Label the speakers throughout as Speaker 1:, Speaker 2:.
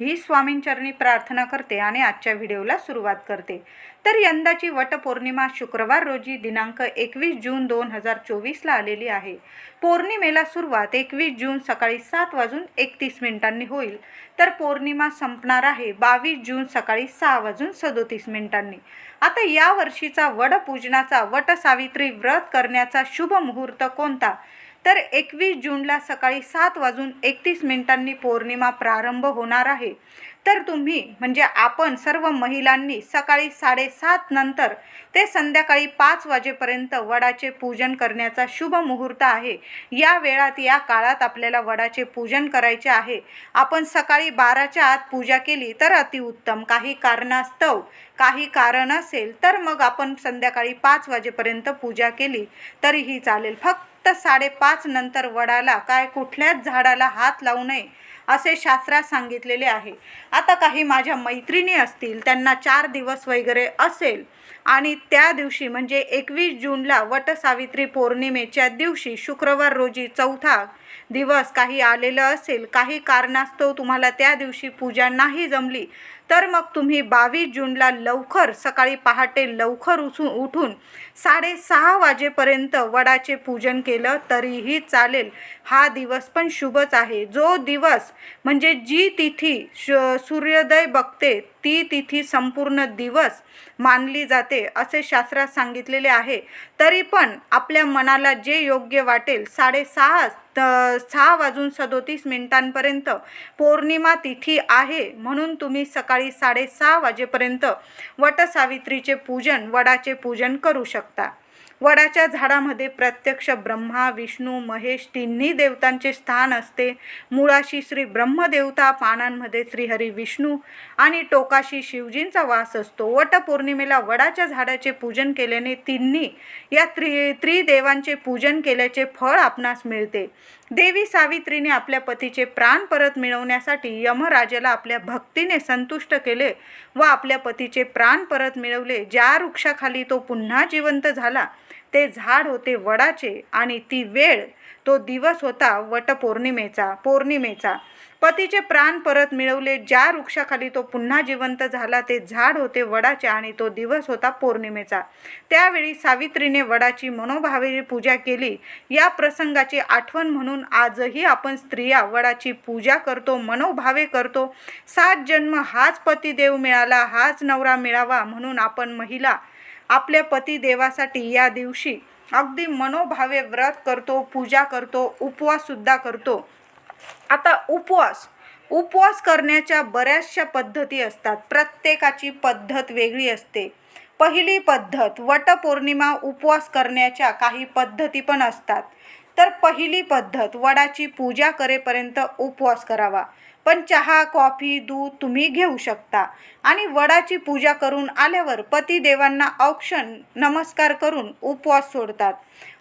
Speaker 1: ही स्वामींचरणी प्रार्थना करते आणि आजच्या व्हिडिओला सुरुवात करते. तर यंदाची वटपौर्णिमा शुक्रवार रोजी दिनांक एकवीस जून दोन हजार चोवीसला आलेली आहे. पौर्णिमेला सुरुवात एकवीस जून सकाळी सात वाजून एकतीस मिनिटांनी होईल. तर पौर्णिमा संपणार आहे बावीस जून सकाळी सहा वाजून सदोतीस मिनिटांनी. आता या वर्षीचा वडपूजनाचा वटसावित्री व्रत करण्याचा शुभ मुहूर्त कोणता? तर एकवीस जूनला सकाळी सात वाजून एकतीस मिनिटांनी पौर्णिमा प्रारंभ होणार आहे. तर तुम्ही म्हणजे आपण सर्व महिलांनी सकाळी साडेसात नंतर ते संध्याकाळी पाच वाजेपर्यंत वडाचे पूजन करण्याचा शुभ मुहूर्त आहे. या वेळात या काळात आपल्याला वडाचे पूजन करायचे आहे. आपण सकाळी बाराच्या आत पूजा केली तर अतिउत्तम काही कारणास्तव काही कारण असेल तर मग आपण संध्याकाळी पाच वाजेपर्यंत पूजा केली तरीही चालेल. फक्त साडेपाच नंतर वडाला काय कुठल्याच झाडाला हात लावू नये. असे शास्त्रात सांगितलेले आहे. आता काही माझ्या मैत्रिणी असतील त्यांना चार दिवस वगैरे असेल आणि त्या दिवशी म्हणजे एकवीस जूनला वटसावित्री पौर्णिमेच्या दिवशी शुक्रवार रोजी चौथा दिवस काही आलेलं असेल काही कारणास्तव तुम्हाला त्या दिवशी पूजा नाही जमली तर मग तुम्ही बावीस जूनला लवकर सकाळी पहाटे लवकर उसून उठून साडेसहा वाजेपर्यंत वडाचे पूजन केलं तरीही चालेल. हा दिवस पण शुभच आहे. जो दिवस म्हणजे जी तिथी श सूर्योदय बघते ती तिथी संपूर्ण दिवस मानली जाते. असे शास्त्रात सांगितलेले आहे. तरी पण आपल्या मनाला जे योग्य वाटेल साडेसहा सहा वाजून सदोतीस मिनिटांपर्यंत पौर्णिमा तिथी आहे म्हणून तुम्ही सकाळी साडेसहा वाजेपर्यंत वटसावित्रीचे पूजन वडाचे पूजन करू शकता. वडाच्या झाडामध्ये प्रत्यक्ष ब्रह्मा विष्णू महेश तिन्ही देवतांचे स्थान असते. मुळाशी श्री ब्रह्मदेवता पानांमध्ये श्रीहरी विष्णू आणि टोकाशी शिवजींचा वास असतो. वटपौर्णिमेला वडाच्या झाडाचे पूजन केल्याने तिन्ही या त्रि त्रिदेवांचे पूजन केल्याचे फळ आपणास मिळते. देवी सावित्रीने आपल्या पतीचे प्राण परत मिळवण्यासाठी यमराजाला आपल्या भक्तीने संतुष्ट केले व आपल्या पतीचे प्राण परत मिळवले. ज्या वृक्षाखाली तो पुन्हा जिवंत झाला ते झाड होते वडाचे आणि ती वेळ तो दिवस होता वटपौर्णिमेचा पौर्णिमेचा. पतीचे प्राण परत मिळवले ज्या वृक्षाखाली तो पुन्हा जिवंत झाला ते झाड होते वडाचे आणि तो दिवस होता पौर्णिमेचा. त्यावेळी सावित्रीने वडाची मनोभावेने पूजा केली. या प्रसंगाची आठवण म्हणून आजही आपण स्त्रिया वडाची पूजा करतो मनोभावे करतो. सात जन्म हाच पतिदेव मिळाला हाच नवरा मिळावा म्हणून आपण महिला आपल्या पतिदेवासाठी या दिवशी अगदी मनोभावे व्रत करतो पूजा करतो उपवाससुद्धा करतो. आता उपवास उपवास करण्याच्या बऱ्याचशा पद्धती असतात. प्रत्येकाची पद्धत वेगळी असते. पहिली पद्धत वटपौर्णिमा उपवास करण्याच्या काही पद्धती पण असतात. तर पहिली पद्धत वडाची पूजा करेपर्यंत उपवास करावा. पण चहा कॉफी दूध तुम्ही घेऊ शकता. आणि वडाची पूजा करून आल्यावर पतिदेवांना औक्षण नमस्कार करून उपवास सोडतात.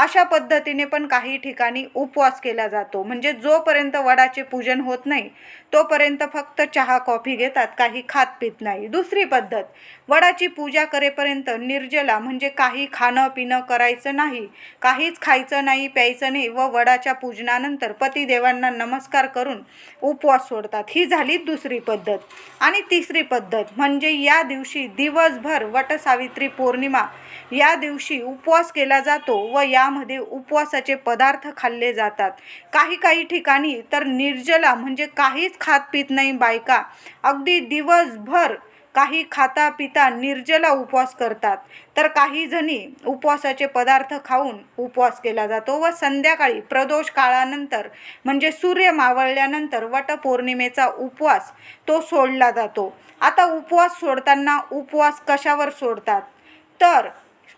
Speaker 1: अशा पद्धतीने पण काही ठिकाणी उपवास केला जातो. म्हणजे जोपर्यंत वडाचे पूजन होत नाही तोपर्यंत फक्त चहा कॉफी घेतात काही खात पित नाही. दुसरी पद्धत वडाची पूजा करेपर्यंत निर्जला म्हणजे काही खाणं पिणं करायचं नाही काहीच खायचं नाही प्यायचं नाही व वडाच्या पूजनानंतर पतिदेवांना नमस्कार करून उपवास सोडतात. ही झाली दुसरी पद्धत. आणि तिसरी पद्धत म्हणजे या दिवशी दिवसभर वटसावित्री पौर्णिमा या दिवशी उपवास केला जातो व या यामध्ये उपवासाचे पदार्थ खाल्ले जातात. काही काही ठिकाणी तर निर्जला म्हणजे काहीच खात पित नाही बायका. अगदी दिवसभर काही खाता पिता निर्जला उपवास करतात. तर काही जणी उपवासाचे पदार्थ खाऊन उपवास केला जातो व संध्याकाळी प्रदोष काळानंतर म्हणजे सूर्य मावळल्यानंतर वटपौर्णिमेचा उपवास तो सोडला जातो. आता उपवास सोडताना उपवास कशावर सोडतात? तर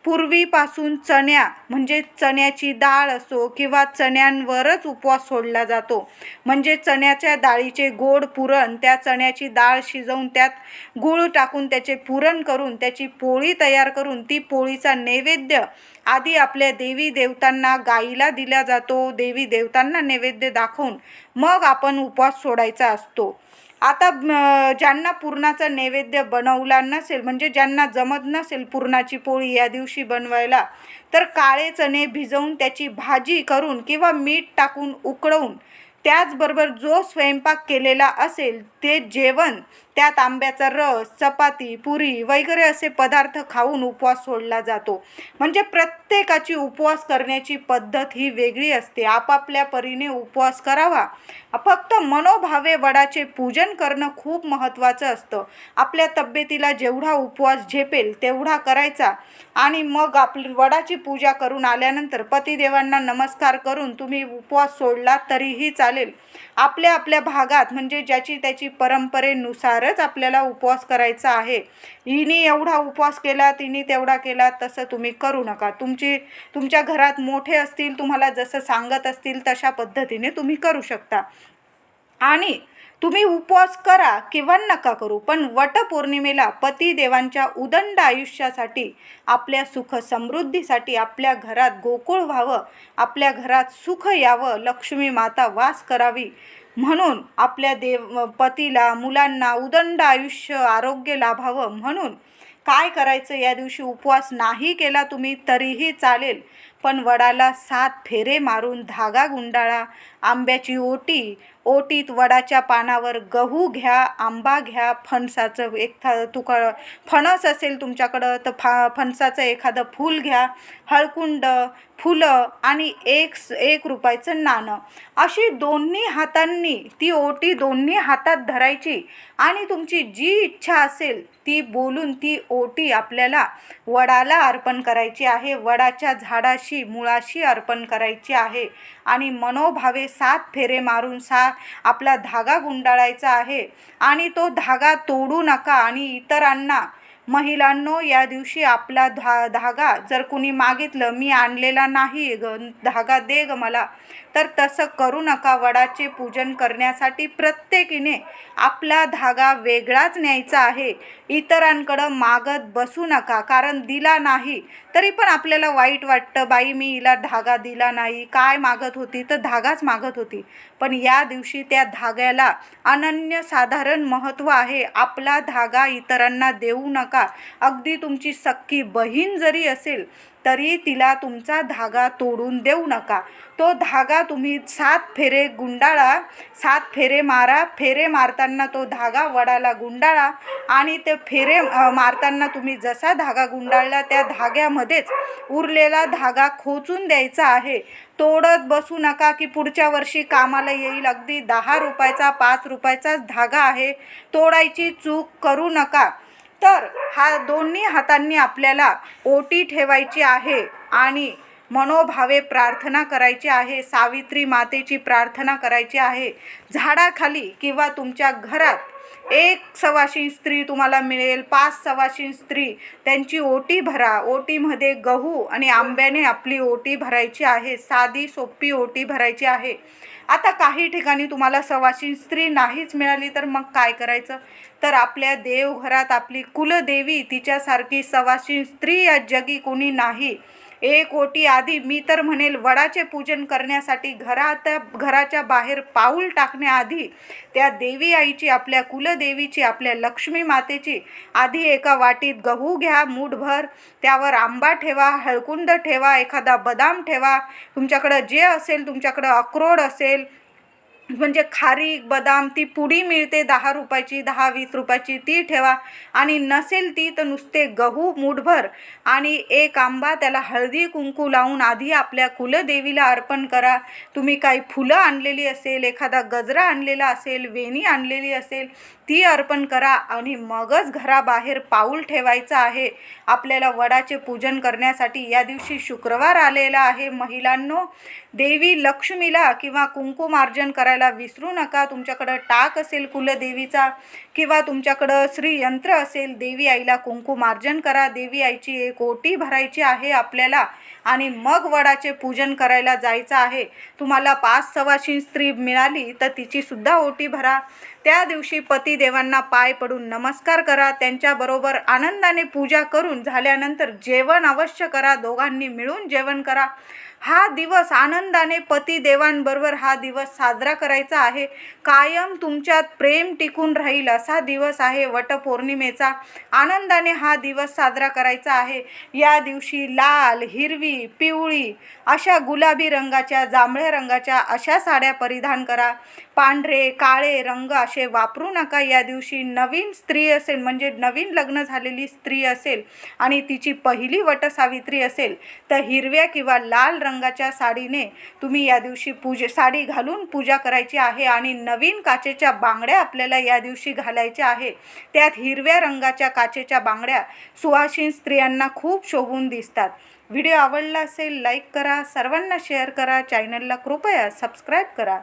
Speaker 1: पूर्वीपासून चण्या म्हणजे चण्याची डाळ असो किंवा चण्यांवरच उपवास सोडला जातो. म्हणजे चण्याच्या डाळीचे गोड पुरण त्या चण्याची डाळ शिजवून त्यात गूळ टाकून त्याचे पुरण करून त्याची पोळी तयार करून ती पोळीचा नैवेद्य आधी आपल्या देवी देवतांना गाईला दिला जातो. देवी देवतांना नैवेद्य दाखवून मग आपण उपवास सोडायचा असतो. आता ज्यांना पुरणाचा नैवेद्य बनवला नसेल म्हणजे ज्यांना जमत नसेल पुरणाची पोळी या दिवशी बनवायला तर काळे चणे भिजवून त्याची भाजी करून किंवा मीठ टाकून उकळवून त्याचबरोबर जो स्वयंपाक केलेला असेल ते जेवण त्यात आंब्याचा रस चपाती पुरी वगैरे असे पदार्थ खाऊन उपवास सोडला जातो. म्हणजे प्रत्येकाची उपवास करण्याची पद्धत ही वेगळी असते. आपापल्या परीने उपवास करावा. फक्त मनोभावे वडाचे पूजन करणं खूप महत्त्वाचं असतं. आपल्या तब्येतीला जेवढा उपवास झेपेल तेवढा करायचा. आणि मग आपली वडाची पूजा करून आल्यानंतर पतिदेवांना नमस्कार करून तुम्ही उपवास सोडला तरीही चालेल. आपल्या आपल्या भागात म्हणजे ज्याची त्याची परंपरेनुसार खरंच आपल्याला उपवास करायचा आहे. हिने एवढा उपवास केला तिने तेवढा केला तसं तुम्ही करू नका. तुमची तुमच्या घरात मोठे असतील तुम्हाला जसं सांगत असतील तशा पद्धतीने तुम्ही करू शकता. आणि तुम्ही उपवास करा किंवा नका करू पण वटपौर्णिमेला पतिदेवांच्या उदंड आयुष्यासाठी आपल्या सुख समृद्धीसाठी आपल्या घरात गोकुळ व्हावं आपल्या घरात सुख यावं लक्ष्मी माता वास करावी म्हणून आपल्या देव पतीला मुलांना उदंड आयुष्य आरोग्य लाभावं म्हणून. काय करायचं? या दिवशी उपवास नाही केला तुम्ही तरीही चालेल. पण वडाला सात फेरे मारून धागा गुंडाळा. आंब्याची ओटी ओटीत वडाच्या पानावर गहू घ्या आंबा घ्या फणसाचं एक तुक फणस असेल तुमच्याकडं तर फा फणसाचं एखादं फूल घ्या. हळकुंड फुलं आणि एक स- एक रुपयाचं नाणं. अशी दोन्ही हातांनी ती ओटी दोन्ही हातात धरायची आणि तुमची जी इच्छा असेल ती बोलून ती ओटी आपल्याला वडाला अर्पण करायची आहे. वडाच्या झाडाशी मुळाशी अर्पण करायची आहे. आणि मनोभावे सात फेरे मारून सा आपला धागा गुंडाळायचा आहे. आणि तो धागा तोडू नका आणि इतरांना महिलांनो या दिवशी आपला धा धागा जर कुणी मागितलं मी आणलेला नाही ग धागा दे ग मला. तर तसं करू नका वडाचे पूजन करण्यासाठी प्रत्येकीने आपला धागा वेगळाच न्यायचा आहे. इतरांकडं मागत बसू नका कारण दिला नाही तरी पण आपल्याला वाईट वाटतं बाई मी हिला धागा दिला नाही काय मागत होती? तर धागाच मागत होती. पण या दिवशी त्या धाग्याला अनन्यसाधारण महत्त्व आहे. आपला धागा इतरांना देऊ नका. अगदी तुमची सक्की बहीण जरी असेल तरी तिला तुमचा धागा तोडून देऊ नका. तो धागा तुम्ही सात फेरे गुंडाळा सात फेरे मारा. फेरे मारताना तो धागा वडाला गुंडाळा आणि ते फेरे मारताना तुम्ही जसा धागा गुंडाळला त्या धाग्यामध्येच उरलेला धागा खोचून द्यायचा आहे. तोडत बसू नका की पुढच्या वर्षी कामाला येईल. अगदी दहा रुपयाचा पाच रुपयाचाच धागा आहे. तोडायची चूक करू नका. तर हा दोन्ही हातांनी आपल्याला ओटी ठेवायची आहे आणि मनोभावे प्रार्थना करायची आहे सावित्री मातेची प्रार्थना करायची आहे. झाडाखाली किंवा तुमच्या घरात एक सवाशीण स्त्री तुम्हाला मिळेल पाच सवाशीन स्त्री. त्यांची ओटी भरा. ओटीमध्ये गहू आणि आंब्याने आपली ओटी भरायची आहे. साधी सोपी ओटी भरायची आहे. आता काही ठिकाणी तुम्हाला सवाशीण स्त्री नाहीच मिळाली तर मग काय करायचं? तर आपल्या देवघरात आपली कुलदेवी तिच्यासारखी सवाशीण स्त्री या जगी कोणी नाही. एक ओटी आधी मी तर म्हणेल वडाचे पूजन करण्यासाठी घरात घराच्या बाहेर पाऊल टाकण्याआधी त्या देवी आईची आपल्या कुलदेवीची आपल्या लक्ष्मी मातेची आधी एका वाटीत गहू घ्या मूठभर त्यावर आंबा ठेवा हळकुंड ठेवा एखादा बदाम ठेवा. तुमच्याकडं जे असेल तुमच्याकडं अक्रोड असेल म्हणजे खारीक बदाम ती पुडी मिळते दहा रुपयाची दहा वीस रुपयाची ती ठेवा. आणि नसेल ती तर नुसते गहू मूठभर आणि एक आंबा त्याला हळदी कुंकू लावून आधी आपल्या कुलदेवीला अर्पण करा. तुम्ही काही फुलं आणलेली असेल एखादा गजरा आणलेला असेल वेणी आणलेली असेल ती अर्पण करा आणि मगच घराबाहेर पाऊल ठेवायचं आहे. आपल्याला वडाचे पूजन करण्यासाठी या दिवशी शुक्रवार आलेला आहे. महिलांनो देवी लक्ष्मीला किंवा कुंकुमार्जन करायला विसरू नका. तुमच्याकडं टाक असेल कुलदेवीचा किंवा तुमच्याकडं श्रीयंत्र असेल देवी आईला कुंकुमार्जन करा. देवी आईची एक ओटी भरायची आहे आपल्याला आणि मग वडाचे पूजन करायला जायचं आहे. तुम्हाला पाच सवाशी स्त्री मिळाली तर तिचीसुद्धा ओटी भरा. त्या दिवशी पतिदेवांना पाय पडून नमस्कार करा. त्यांच्याबरोबर आनंदाने पूजा करून झाल्यानंतर जेवण अवश्य करा. दोघांनी मिळून जेवण करा. हा दिवस आनंदाने पती देवांबरोबर हा दिवस साजरा करायचा आहे. कायम तुमच्यात प्रेम टिकून राहील असा दिवस आहे वटपौर्णिमेचा. आनंदाने हा दिवस साजरा करायचा आहे. या दिवशी लाल हिरवी पिवळी अशा गुलाबी रंगाच्या जांभळ्या रंगाच्या अशा साड्या परिधान करा. पांढरे काळे रंग असे वापरू नका. या दिवशी नवीन स्त्री असेल म्हणजे नवीन लग्न झालेली स्त्री असेल आणि तिची पहिली वटसावित्री असेल तर हिरव्या किंवा लाल रंग रंगाच्या साडीने तुम्ही या दिवशी पूजे साडी घालून पूजा करायची आहे आणि नवीन काचेच्या बांगड्या आपल्याला या दिवशी घालायच्या आहे. त्यात हिरव्या रंगाच्या काचेच्या बांगड्या सुवासीन स्त्रियांना खूप शोभून दिसतात. व्हिडिओ आवडला असेल लाईक करा सर्वांना शेअर करा चॅनलला कृपया सबस्क्राईब करा.